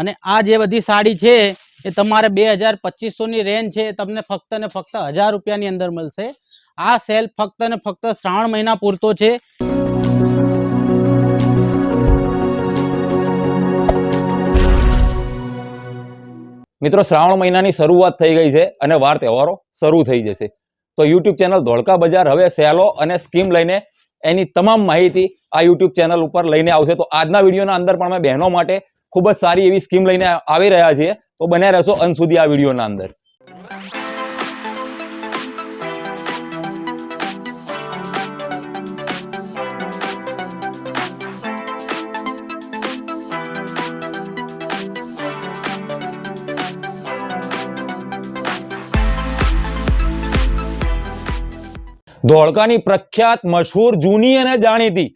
અને આ જે બધી સાડી છે, એ તમારે બે હજાર પચીસોની રેન્જ છે, એ તમને ફક્ત ને ફક્ત હજાર રૂપિયાની અંદર મળશે. આ સેલ ફક્ત ને ફક્ત શ્રાવણ મહિના પૂરતો છે. મિત્રો, શ્રાવણ મહિનાની શરૂઆત થઈ ગઈ છે અને વાર તહેવારો શરૂ થઈ જશે. તો યુટ્યુબ ચેનલ ધોળકા બજાર હવે સેલો અને સ્કીમ લઈને એની તમામ માહિતી આ યુટ્યુબ ચેનલ ઉપર લઈને આવશે. તો આજના વિડીયોના અંદર પણ અમે બહેનો માટે ખૂબ જ સારી એવી સ્કીમ લઈને આવી રહ્યા છીએ તો બન્યા રહેશો અંત સુધી આ વિડીયોના અંદર. ધોળકાની પ્રખ્યાત મશહૂર જૂની અને જાણીતી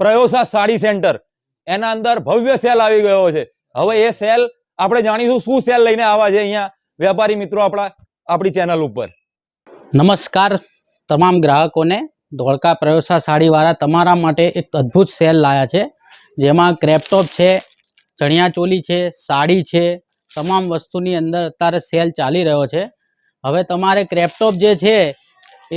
પ્રયોસા સાડી સેન્ટર એના અંદર ભવ્ય સેલ આવી ગયો છે. હવે એ સેલ આપણે જાણીશું શું સેલ લઈને આવ્યા છે અહીંયા વેપારી મિત્રો આપણા, આપણી ચેનલ ઉપર. નમસ્કાર. તમામ ગ્રાહકોને ધોળકા પ્રયોસા સાડીવાળા તમારા માટે એક અદ્ભુત સેલ લાયા છે. જેમાં ક્રેપટોપ છે ચણિયાચોલી છે, સાડી છે, તમામ વસ્તુની અંદર અત્યારે સેલ ચાલી રહ્યો છે. હવે તમારે ક્રેપટોપ જે છે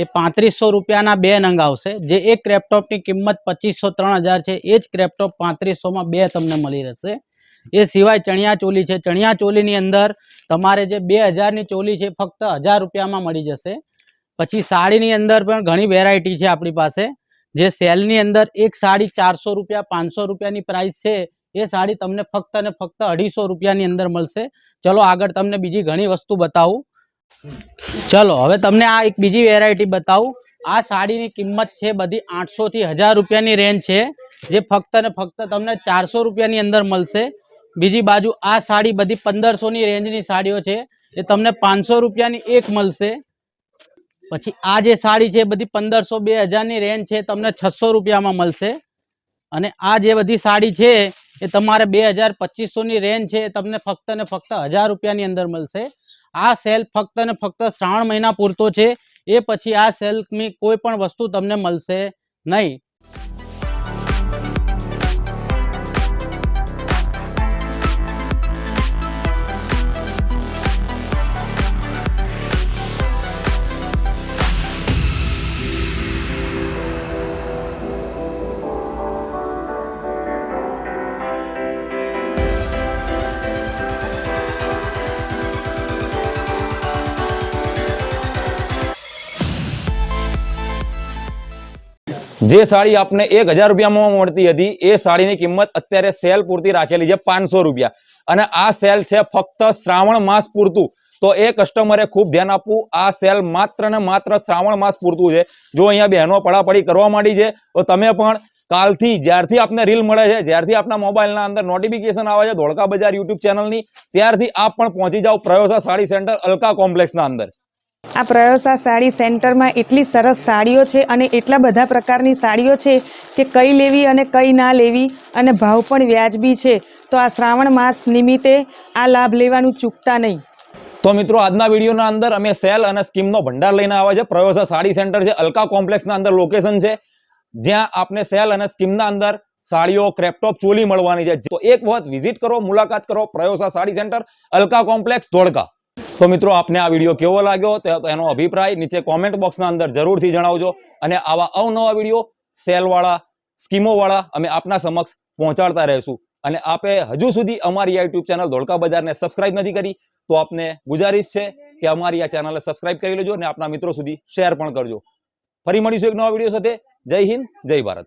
એ પાંત્રીસો રૂપિયાના બે નંગ આવશે. જે એક ક્રેપટોપની કિંમત પચીસો ત્રણ હજાર છે, એ જ ક્રેપટોપ પાંત્રીસોમાં બે તમને મળી રહેશે. એ સિવાય ચણિયા ચોલી છે. ચણિયા ચોલીની અંદર તમારે જે બે હજારની ચોલી છે ફક્ત હજાર રૂપિયામાં મળી જશે. પછી સાડીની અંદર પણ ઘણી વેરાયટી છે આપણી પાસે. જે સેલની અંદર એક સાડી ચારસો રૂપિયા, પાંચસો રૂપિયાની પ્રાઇસ છે, એ સાડી તમને ફક્ત ને ફક્ત અઢીસો રૂપિયાની અંદર મળશે. ચલો આગળ તમને બીજી ઘણી વસ્તુ બતાવું. ચલો, હવે તમને આ એક બીજી વેરાયટી બતાવું. આ સાડીની કિંમત છે બધી આઠસો થી હજાર રૂપિયાની રેન્જ છે. જે ફક્ત ને ફક્ત તમને ચારસો રૂપિયાની અંદર મળશે. બીજી બાજુ આ સાડી બધી પંદરસોની રેન્જની સાડીઓ છે. એ તમને પાંચસો રૂપિયાની એક મળશે. પછી આ જે સાડી છે બધી પંદરસો બે હજારની રેન્જ છે. તમને છસો રૂપિયામાં મળશે. અને આ જે બધી સાડી છે એ તમારે બે હજાર પચીસોની રેન્જ છે. એ તમને ફક્ત ને ફક્ત હજાર રૂપિયાની અંદર મળશે. આ સેલ ફક્ત ને ફક્ત શ્રાવણ મહિના પૂરતો છે, એ પછી આ સેલની કોઈ પણ વસ્તુ તમને મળશે નહીં. જે સાડી આપને એક હજાર રૂપિયામાં મળતી હતી, એ સાડીની કિંમત અત્યારે સેલ પૂરતી રાખેલી છે પાંચસો રૂપિયા. અને આ સેલ છે ફક્ત શ્રાવણ માસ પૂરતું. તો એ કસ્ટમરે ખૂબ ધ્યાન આપવું, આ સેલ માત્ર ને માત્ર શ્રાવણ માસ પૂરતું છે. જો અહીંયા બહેનો પડાપડી કરવા માંડી છે, તો તમે પણ કાલથી, જ્યારથી આપને રીલ મળે છે, જ્યારથી આપના મોબાઈલના અંદર નોટિફિકેશન આવે છે, ધોળકા બજાર યુટ્યુબ ચેનલની ત્યારથી આપ પણ પહોંચી જાઓ પ્રયોસા સાડી સેન્ટર અલકા કોમ્પ્લેક્સના અંદર. આ પ્રયોસા સાડી સેન્ટરમાં એટલી સરસ સાડીઓ છે અને એટલા બધા પ્રકારની સાડીઓ છે કે કઈ લેવી અને કઈ ના લેવી અને ભાવ પણ વ્યાજબી છે. તો આ શ્રાવણ માસ નિમિત્તે આ લાભ લેવાનું ચૂકતા નહીં. તો મિત્રો આજના વિડીયોના અંદર અમે સેલ અને સ્કીમનો ભંડાર લઈને આવ્યા છે પ્રયોસા સાડી સેન્ટર છે, અલકા કોમ્પ્લેક્સના અંદર લોકેશન છે. જ્યાં આપને સેલ અને સ્કીમના અંદર સાડીઓ, ક્રેપટોપ, ચોલી મળવાની છે. તો એક વખત વિઝિટ કરો, મુલાકાત કરો પ્રયોસા સાડી સેન્ટર, અલકા કોમ્પ્લેક્સ, ધોળકા. તો મિત્રો આપને આ વીડિયો કેવો લાગ્યો તો એનો અભિપ્રાય નીચે કોમેન્ટ બોક્સના અંદર જરૂરથી જણાવજો અને આવા અવનવા વીડિયો સેલવાળા, સ્કીમોવાળા અમે આપના સમક્ષ પહોંચાડતા રહીશું. અને આપે હજુ સુધી અમારી આ યુટ્યુબ ચેનલ ધોળકા બજારને સબસ્ક્રાઇબ નથી કરી તો આપને ગુજારિશ છે કે અમારી આ ચેનલને સબસ્ક્રાઇબ કરી લેજો અને આપના મિત્રો સુધી શેર પણ કરજો. ફરી મળીશું એક નવા વીડિયો સાથે. જય હિન્દ, જય ભારત.